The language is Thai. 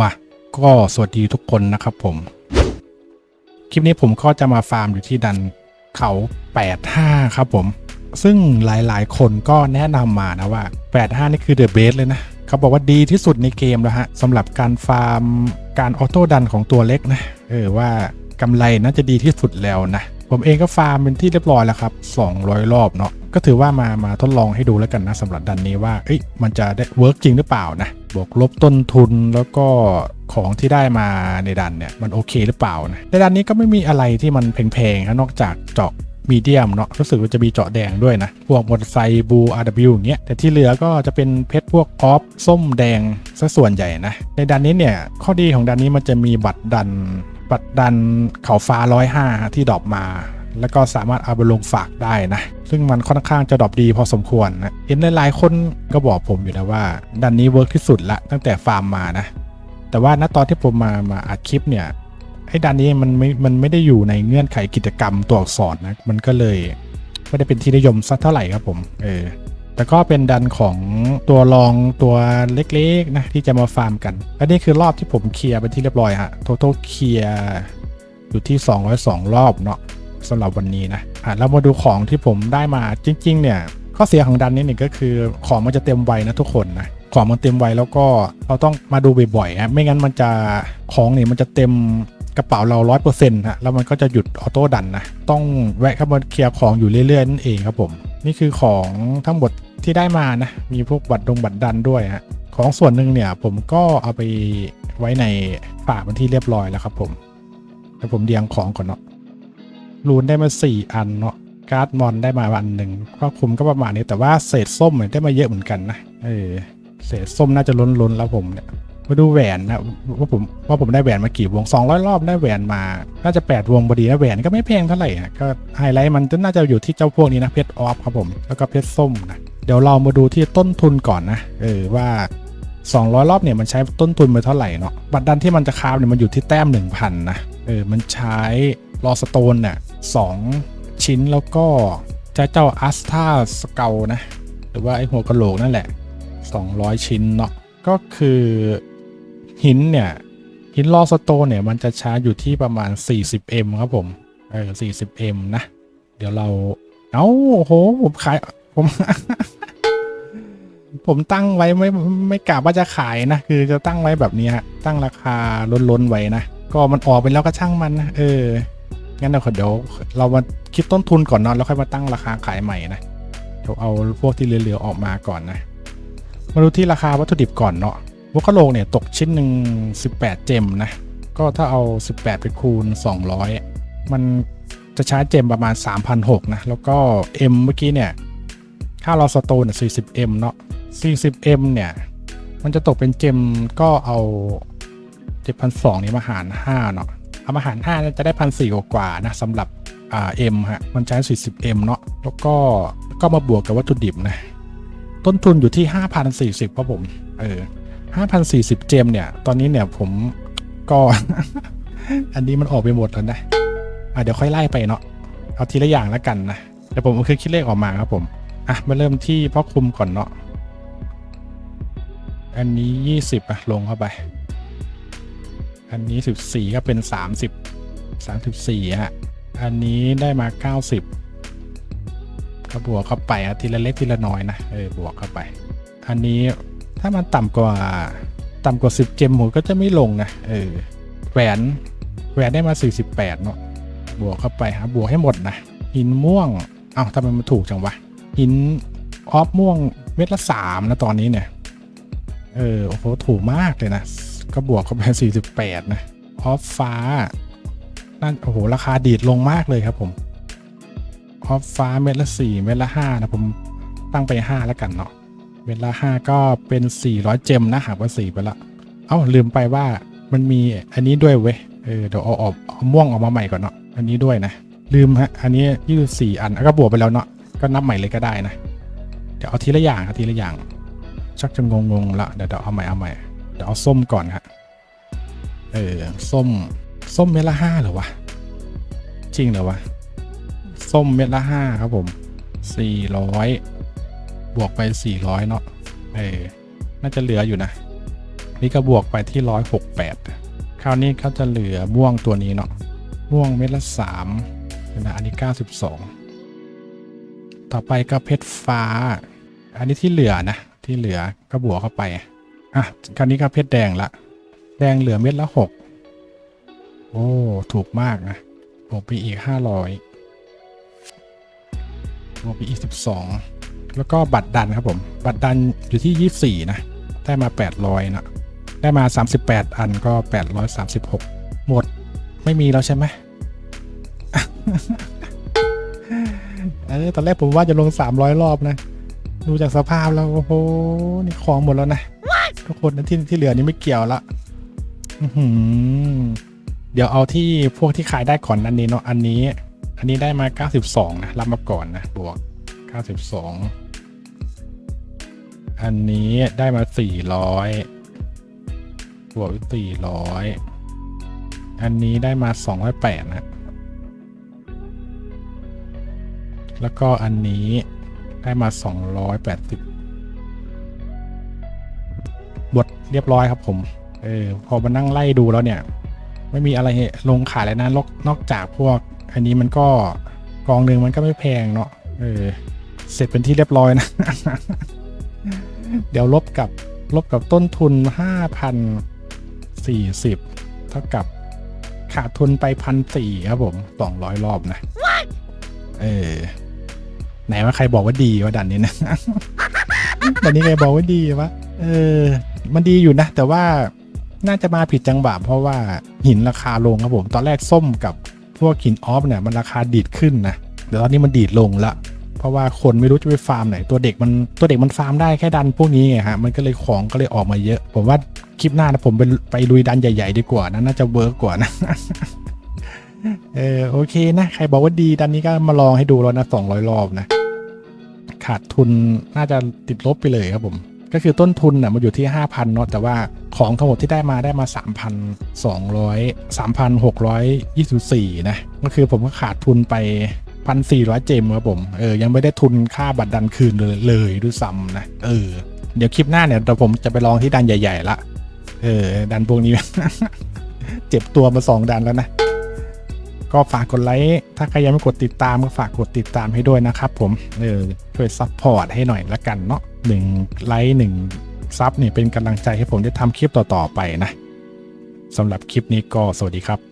มา ก็สวัสดีทุกคนนะครับผม คลิปนี้ผมก็จะมาฟาร์มอยู่ที่ดันเขา85 ครับผม ซึ่งหลายๆ คนก็แนะนำมานะว่า 85 นี่คือเดอะเบสเลยนะเขาบอกว่าดีที่สุดในเกมแล้วฮะสำหรับการฟาร์มการออโต้ดันของตัวเล็กนะเออว่ากำไรน่าจะดีที่สุดแล้วนะ ผมเองก็ฟาร์มเป็นที่เรียบร้อยแล้วครับ 200 รอบเนาะก็ถือว่ามามาทดลองให้ดูแล้วกันนะสำหรับดันนี้ว่าเอ้ยมันจะได้เวิร์กจริงหรือเปล่านะ บวกลบต้นทุนแล้วก็ของที่ได้มาในดันเนี่ยมันโอเคหรือเปล่านะในดันนี้ก็ไม่มีอะไรที่มันแพงๆนะนอกจากเจาะมีเดียมเนาะรู้สึกว่าจะมีเจาะแดงด้วยนะ พวกมอเตอร์ไซค์บู RW อย่างเงี้ยแต่ที่เหลือก็จะเป็นเพชรพวกออฟส้มแดงซะส่วนใหญ่นะ ในดันนี้เนี่ย ข้อดีของดันนี้มันจะมีบัตรดัน บัตรดันเขาฟ้า105ที่ดรอปมา แล้วก็สามารถเอาไปลงฝากได้นะ ซึ่งมันค่อนข้างจะดรอปดีพอสมควรนะเห็นหลายๆคนก็บอกผมอยู่นะว่าดันนี้เวิร์กที่สุดละตั้งแต่ฟาร์มมานะ แต่ว่าณตอนที่ผมมามาอัดคลิปเนี่ยไอ้ดันนี้มันไม่มันไม่ได้อยู่ในเงื่อนไขกิจกรรมตัวอักษรนะมันก็เลยไม่ได้เป็นที่นิยมสักเท่าไหร่ครับผมเออแต่ก็เป็นดันของตัวรองตัวเล็กๆนะที่จะมาฟาร์มกันและนี่คือรอบที่ผมเคลียร์ไปที่เรียบร้อยฮะ total เคลียร์อยู่ที่ 202 รอบเนาะ สำหรับวันนี้นะอะแล้วมาดูของที่ผมได้มาจริง ๆ เนี่ย ข้อเสียของดันนี้เนี่ยก็คือของมันจะเต็มไวนะทุกคนนะของมันเต็มไวแล้วก็เราต้องมาดูบ่อยๆฮะไม่งั้นมันจะของเนี่ยมันจะเต็มกระเป๋าเราร้อยเปอร์เซ็นต์ฮะแล้วมันก็จะหยุดออโต้ดันนะต้องแวะเข้ามาเคลียร์ของอยู่เรื่อยๆนั่นเองครับผม นี่คือของทั้งหมดที่ได้มานะ มีพวกบัตรดงบัตรดันด้วยฮะของส่วนหนึ่งเนี่ยผมก็เอาไปไว้ในฝากเป็นที่เรียบร้อยแล้วครับผมแต่ผมเรียงของก่อนเนาะ รูนได้มา 4 อันเนาะการ์ดมอนได้มาอันหนึ่งก็คุมก็ประมาณนี้แต่ว่าเศษส้มเนี่ยได้มาเยอะเหมือนกันนะเออเศษส้มน่าจะล้นล้นแล้วผมเนี่ยมาดูแหวนนะว่าผมว่าผมได้แหวนมากี่วง 200 รอบได้แหวนมา น่าจะ 8 วงพอดีนะแหวนก็ไม่แพงเท่าไหร่นะก็ไฮไลท์มันน่าจะอยู่ที่เจ้าพวกนี้นะเพชรออฟครับผมแล้วก็เพชรส้มนะเดี๋ยวเรามาดูที่ต้นทุนก่อนนะเออว่า 200 รอบเนี่ยมันใช้ต้นทุนไปเท่าไหร่เนาะบัตรดันที่มันจะคาบเนี่ยมันอยู่ที่แต้ม 1,000นะเออมันใช้ลอสโตนเนี่ย สองชิ้นแล้วก็ใช้เจ้าอัสตาสเกลนะ หรือว่าไอหัวกะโหลกนั่นแหละ 200 ชิ้นเนาะก็คือหินเนี่ยหินลอสโตนเนี่ยมันจะช้าอยู่ที่ประมาณ 40m ครับผมเออ 40m นะ เดี๋ยวเรา เอ้าโอ้โห ผมขาย ผม ผมตั้งไว้ไม่ไม่กะว่าจะขายนะ คือจะตั้งไว้แบบนี้ฮะ ตั้งราคาล้นๆไว้นะ ก็มันออกไปแล้วก็ช่างมันนะ เออ งั้นเดี๋ยวเดี๋ยวเรามาคิดต้นทุนก่อนเนาะแล้วค่อยมาตั้งราคาขายใหม่นะเดี๋ยวเอาพวกที่เหลือๆออกมาก่อนนะ มาดูที่ราคาวัตถุดิบก่อนเนาะวกกะโลเนี่ยตกชิ้นหนึ่ง18 เจมนะ ก็ถ้าเอา 18 ไปคูณ 200 มันจะใช้เจมประมาณ3,600นะ แล้วก็ M เมื่อกี้เนี่ยค่าลอสโตนเนี่ย 40M เนาะ 40M เนี่ย มันจะตกเป็นเจมก็เอา 7,200นี้มาหาร 5 เนาะ เอามาหาร5เนี่ยจะได้1,400กว่านะสำหรับอ่า M ฮะมันใช้ 40M เนาะแล้วก็ก็มาบวกกับวัตถุดิบนะต้นทุนอยู่ที่ 5,040ครับผมเออ5,040 เจมเนี่ย ตอนนี้เนี่ยผมก็ อันนี้มันออกไปหมดแล้วนะอะเดี๋ยวค่อยไล่ไปเนาะเอาทีละอย่างแล้วกันนะเดี๋ยวผมคือคิดเลขออกมาครับผมอะมาเริ่มที่พ่อคุมก่อนเนาะอันนี้ 20อะลงเข้าไป อันนี้ 14 ก็เป็น 30 34ฮะอันนี้ได้มา 90 ก็บวกเข้าไปอะทีละเล็กทีละน้อยนะเออบวกเข้าไป อันนี้ถ้ามันต่ำกว่าต่ำกว่า 10 เจมผมก็จะไม่ลงนะเออแหวนแหวนได้มา 48 เนาะบวกเข้าไปฮะบวกให้หมดนะหินม่วงเอ้าทำไมมันถูกจังวะหินออฟม่วงเม็ดละสามนะตอนนี้เนี่ยเออโอ้โหถูกมากเลยนะ ก็บวกเข้าไป48 นะออฟฟ้านั่นโอ้โห ราคาดีดลงมากเลยครับผมออฟฟ้าเม็ดละ 4 เม็ดละ 5 นะ ผมตั้งไป 5 แล้วกันเนาะเม็ดละ 5 ก็เป็น 400 เจมนะหากว่า 4 ไปละ เอ้า ลืมไปว่ามันมีอันนี้ด้วยเว้ยเออเดี๋ยวเอาออกเอาม่วงออกมาใหม่ก่อนเนาะอันนี้ด้วยนะ ลืมฮะ อันนี้ 24 อันอะก็บวกไปแล้วเนาะก็นับใหม่เลยก็ได้นะ เดี๋ยวเอาทีละอย่างทีละอย่าง ชักจะงงๆละเดี๋ยวเดี๋ยวเอาใหม่เอาใหม่ ดี๋ยวเอาส้มก่อนฮะเออส้มส้มเม็ดละห้าเหรอวะจริงเหรอวะส้มเม็ดละห้าครับผมสี่ร้อยบวกไปสี่ร้อยเนาะเออน่าจะเหลืออยู่นะ นี่ก็บวกไปที่ร้อยหกแปดคราวนี้เขาจะเหลือม่วงตัวนี้เนาะม่วงเม็ดละสามนะอันนี้เก้าสิบสองต่อไปก็เพชรฟ้า อันนี้ที่เหลือนะ ที่เหลือก็บวกเข้าไป อะคราวนี้ก็เพชรแดงละ แดงเหลือเม็ดละหกโอ้ ถูกมากนะบวกไปอีกห้าร้อยบวกไปอีกสิบสองแล้วก็บัตรดันครับผม บัตรดันอยู่ที่ยี่สี่นะ ได้มาแปดร้อยนะได้มาสามสิบแปดอันก็แปดร้อยสามสิบหกหมดไม่มีแล้วใช่ไหมเออตอนแรกผมว่าจะลงสามร้อยรอบนะ ดูจากสภาพแล้ว โอ้โห นี่ของหมดแล้วนะ ทุกคนที่ที่เหลือนี่ไม่เกี่ยวละเดี๋ยวเอาที่พวกที่ขายได้ก่อนอันนี้เนาะอันนี้ อันนี้ได้มา 92 นะรับมาก่อนนะบวก 92 อันนี้ได้มา 400 บวก400 อันนี้ได้มา 208 นะ แล้วก็อันนี้ได้มา 280 บทเรียบร้อยครับผม เออพอมานั่งไล่ดูแล้วเนี่ย ไม่มีอะไรลงขายเลยนะนอกนอกจากพวก อันนี้มันก็กองหนึ่งมันก็ไม่แพงเนาะเออ เสร็จเป็นที่เรียบร้อยนะ เดี๋ยวลบกับลบกับต้นทุน 5,040 เท่ากับขาดทุนไปพันสี่ครับผม200รอบนะเออ ไหนว่าใครบอกว่าดีว่าดันนี้นะ ดันนี้ใครบอกว่าดีวะ เออ มันดีอยู่นะ แต่ว่าน่าจะมาผิดจังหวะเพราะว่าหินราคาลงครับผมตอนแรกส้มกับพวกหินออฟเนี่ยมันราคาดีดขึ้นนะเดี๋ยวตอนนี้มันดีดลงละเพราะว่าคนไม่รู้จะไปฟาร์มไหนตัวเด็กมันตัวเด็กมันฟาร์มได้แค่ดันพวกนี้ไงฮะมันก็เลยของก็เลยออกมาเยอะ ผมว่าคลิปหน้านะผมไปไปลุยดันใหญ่ ๆ ดีกว่านะน่าจะเวิร์กกว่านะเออโอเคนะใครบอกว่าดีดันนี้ก็มาลองให้ดูแล้วนะ200รอบนะ ขาดทุนน่าจะติดลบไปเลยครับผม ก็คือต้นทุนน่ะมันอยู่ที่ 5,000เนาะแต่ว่าของทั้งหมดที่ได้มาได้มา 3,200 3,624 นะ ก็คือผมก็ขาดทุนไป 1,400 เจมครับผมเออยังไม่ได้ทุนค่าบัตรดันคืนเลยเลยด้วยซ้ำนะเออเดี๋ยวคลิปหน้าเนี่ยเดี๋ยวผมจะไปลองที่ดันใหญ่ ๆ ละ เออ ดันพวกนี้ เจ็บตัวมาสองดันแล้วนะ ก็ฝากกดไลค์ ถ้าใครยังไม่กดติดตามก็ฝากกดติดตามให้ด้วยนะครับผม เออ ช่วยซัพพอร์ตให้หน่อยละกันเนาะ หนึ่งไลค์หนึ่งซับเนี่ยเป็นกำลังใจให้ผมได้ทำคลิปต่อๆไปนะสำหรับคลิปนี้ก็สวัสดีครับ